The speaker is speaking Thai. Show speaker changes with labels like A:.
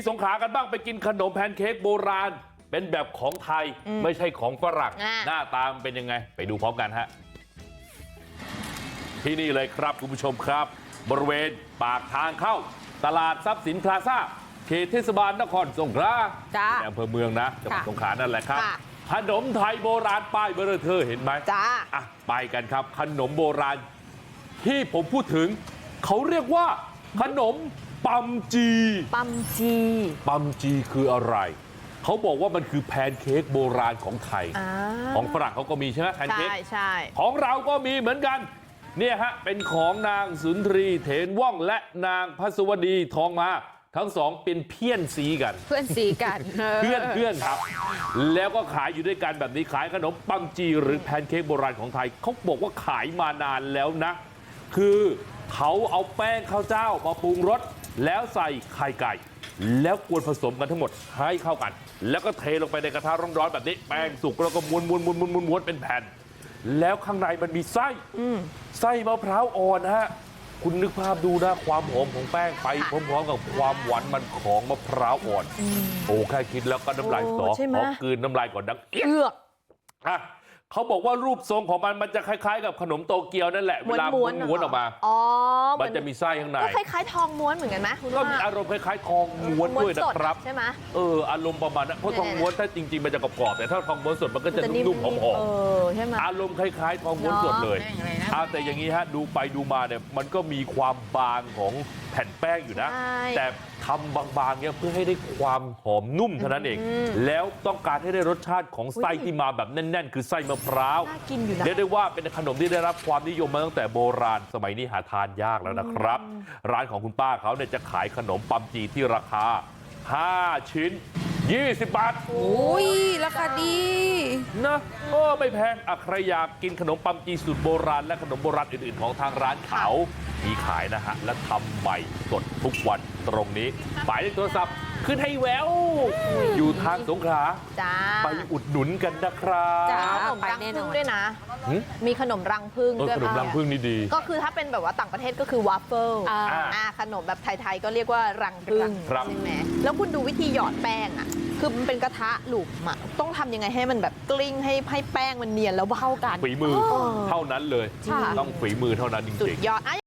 A: ที่สงขลากันบ้างไปกินขนมแพนเค้กโบราณเป็นแบบของไทย
B: อืม
A: ไม่ใช่ของฝรั่ง
B: อ่า
A: หน้าตามนเป็นยังไงไปดูพร้อมกันฮะที่นี่เลยครับคุณผู้ชมครับ บริเวณปากทางเข้า ตลาดทรัพย์สินพลาซ่าเขตเทศบาลนครสงขลา
B: จ้า
A: ในอำเภอเมืองนะจังหวัด
B: ค่ะ
A: สงขลานั่นแหละครับ
B: ค่ะ
A: ขนมไทยโบราณป้ายเบอร์เธอร์เห็นไหม
B: จ้า
A: อะไปกันครับ ขนมโบราณ ที่ผมพูดถึง เขาเรียกว่าขนม ปัมจี
B: ปัมจี
A: ปัมจีคืออะไร เขาบอกว่ามันคือแพนเค้กโบราณของไทย
B: อ่า
A: ของฝรั่งเขาก็มีใช่ไหมแพนเค้ก
B: ใช่ใช่
A: ของเราก็มีเหมือนกันเนี่ยฮะเป็นของนางสุนทรีเถนว่องและนางพัสวดีทองมาทั้งสองเป็นเพี้ยนสีกัน
B: เพื่อนสีกัน
A: เพื่อนเพื่อนครับ แล้วก็ขายอยู่ด้วยกันแบบนี้ขายขนมปังจีหรือแพนเค้กโบราณของไทยเขาบอกว่าขายมานานแล้วนะ คือเขาเอาแป้งข้าวเจ้ามาปรุงรส แล้วใส่ไข่ไก่แล้วกวนผสมกันทั้งหมดให้เข้ากัน แล้วก็เทลงไปในกระทะร้อนๆแบบนี้แป้งสุกแล้วก็ม้วนม้วนม้วนม้วนม้วนม้วนเป็นแผ่น แล้วข้างในมันมีไส้
B: อืม
A: ไส้มะพร้าวอ่อนฮะคุณนึกภาพดูนะความหอมของแป้งไปพร้อมๆกับความหวานมันของมะพร้าวอ่อน โอ้แค่คิดแล้วก็น้ำลายสอ
B: โอ้ใช่ไหม
A: ขอกลืนน้ำลายก่อนดังเอี๊ยด
B: เอือก
A: อะ เขาบอกว่ารูปทรงของมันมันจะคล้ายๆกับขนมโตเกียวนั่นแหละเวลาม้วนม้วนออกมา
B: อ๋อ
A: มันจะมีไส้ข้างใน
B: ก็คล้ายๆทองม้วนเหมือนกันไหมคุณ
A: ก็
B: ว่า
A: มีอารมณ์คล้ายๆทองม้วนด้วยนะ
B: สด
A: ครับ
B: ใช่ไหม
A: เอออารมณ์ประมาณนั้นเพราะทองม้วนถ้าจริง ๆมันจะกรอบๆแต่ถ้าทองม้วนสดมันก็จะ
B: จะนิ่ม
A: นุ่มๆหอม
B: เออใช่ไหม
A: ๆอารมณ์คล้าย ๆ ทองม้วนสดเลยอ่าแต่อย่างนี้ฮะดูไปดูมาเนี่ยมันก็มีความบางของแผ่นแป้งอยู่นะ
B: ใช่
A: แต่ทำบางๆเนี่ยเพื่อให้ได้ความหอมนุ่มเท่านั้นเอง
B: อืม
A: แล้วต้องการให้ได้รสชาติของไส้
B: อุ๊ย
A: ที่มาแบบแน่น ๆ คือไส้มะพร้าว
B: น่ากินอยู่นะ
A: เรียกได้ว่าเป็นขนมที่ได้รับความนิยมมาตั้งแต่โบราณสมัยนี้หาทานยากแล้วนะครับ ร้านของคุณป้าเขาเนี่ยจะขายขนมปัมจีที่ราคา 5 ชิ้น 20 บาท
C: โอ้ยราคาดี
A: นะเออไม่แพงอะใครอยากกินขนมปัมจีสูตรโบราณและขนมโบราณอื่นๆของทางร้านเขามีขายนะฮะและทำใหม่สดทุกวันตรงนี้หมายเลขโทรศัพท์ ขึ้นให้แววอยู่ทางสงขลา
B: จ้า
A: ไปอุดหนุนกันนะครับ
B: ข
C: จ้า
B: นมรัง
C: ไปแน่น
B: พึ่
C: องน
B: ด้วยนะ
A: หึ
B: มีขนมรังพึ่ง
A: เออ
B: ด้วย
A: ขนมรังพึ่งนี่ดี
B: ก็คือถ้าเป็นแบบว่าต่างประเทศก็คือวาฟเฟิล
C: อ่า
B: อ่าขนมแบบไทยๆก็เรียกว่ารังพึ่ง
A: ครับ
B: ใช่ไหมแล้วคุณดูวิธีหยอดแป้งอะคือมันเป็นกระทะหลุมอะต้องทำยังไงให้มันแบบกลิ้งให้ให้แป้งมันเนียนแล้วเข้ากัน
A: ฝีมือ
B: เออ
A: เท่านั้นเลย
B: ค่ะ
A: ต้องฝีมือเท่านั้นจ
B: สุด
A: ริง
B: ยอดอะ